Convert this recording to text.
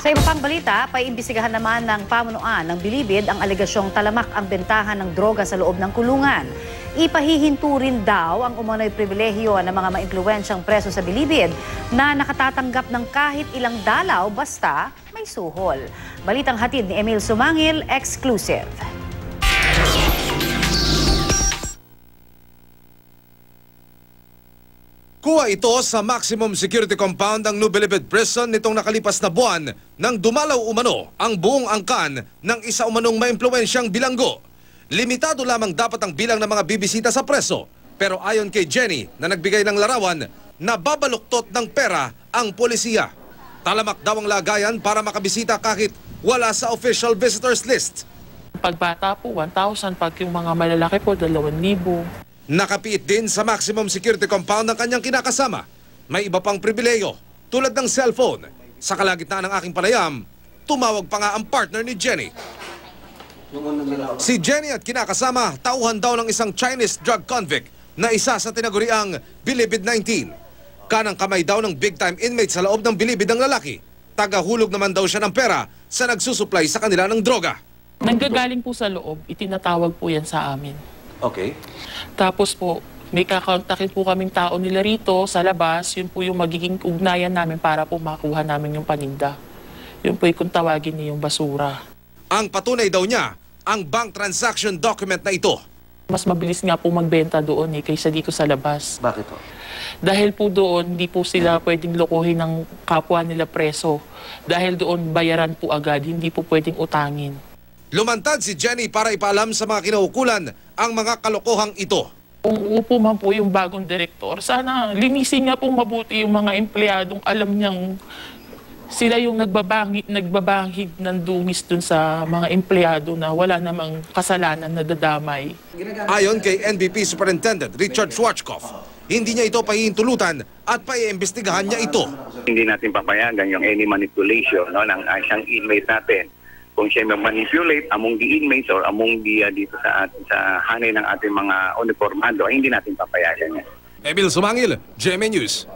Sa iba pang balita, paiimbisigahan naman ng pamunuan ng Bilibid ang alegasyong talamak ang bentahan ng droga sa loob ng kulungan. Ipahihinto rin daw ang umano'y pribilehiyo ng mga maimpluwensyang preso sa Bilibid na nakatatanggap ng kahit ilang dalaw basta may suhol. Balitang hatid ni Emil Sumangil, exclusive. Kuha ito sa maximum security compound ng New Prison nitong nakalipas na buwan nang dumalaw umano ang buong angkan ng isa umanong maimpluwensyang bilanggo. Limitado lamang dapat ang bilang ng mga bibisita sa preso. Pero ayon kay Jenny na nagbigay ng larawan, nababaluktot ng pera ang polisiya. Talamak daw ang lagayan para makabisita kahit wala sa official visitors list. Pagbata po, 1,000. Pag yung mga malalaki po, 2,000. Nakapiit din sa maximum security compound ng kanyang kinakasama. May iba pang pribileyo tulad ng cellphone. Sa kalagitnaan ng aking panayam, tumawag pa nga ang partner ni Jenny. Si Jenny at kinakasama tauhan daw ng isang Chinese drug convict na isa sa tinaguriang Bilibid 19. Kanang kamay daw ng big-time inmate sa loob ng Bilibid ng lalaki. Tagahulog naman daw siya ng pera sa nagsusupply sa kanila ng droga. Nanggagaling po sa loob, itinatawag po yan sa amin. Okay. Tapos po, may kakontakin po kaming tao nila rito sa labas. Yun po yung magiging ugnayan namin para po makuha namin yung paninda. Yun po yung tawagin niya yung basura. Ang patunay daw niya, ang bank transaction document na ito. Mas mabilis nga po magbenta doon eh, kaysa dito sa labas. Bakit po? Dahil po doon, hindi po sila pwedeng lokohin ng kapwa nila preso. Dahil doon, bayaran po agad, hindi po pwedeng utangin. Lumantad si Jenny para ipaalam sa mga kinaukulan ang mga kalokohang ito. Kung upo man po yung bagong direktor, sana linisin niya pong mabuti yung mga empleyadong alam niyang sila yung nagbabangit, nagbabanghig ng dungis dun sa mga empleyado na wala namang kasalanan na dadamay. Ayon kay NBP Superintendent Richard Schwarzkopf, hindi niya ito pahihintulutan at paiimbestigahan niya ito. hindi natin papayagan yung any manipulation no, ng uh, isang inmate natin. Kung siya manipulate among the inmates or among the uh, dito sa at- sa hanay ng ating mga uniformado, ay hindi natin papayagan yan. Emil Sumangil, GMA News.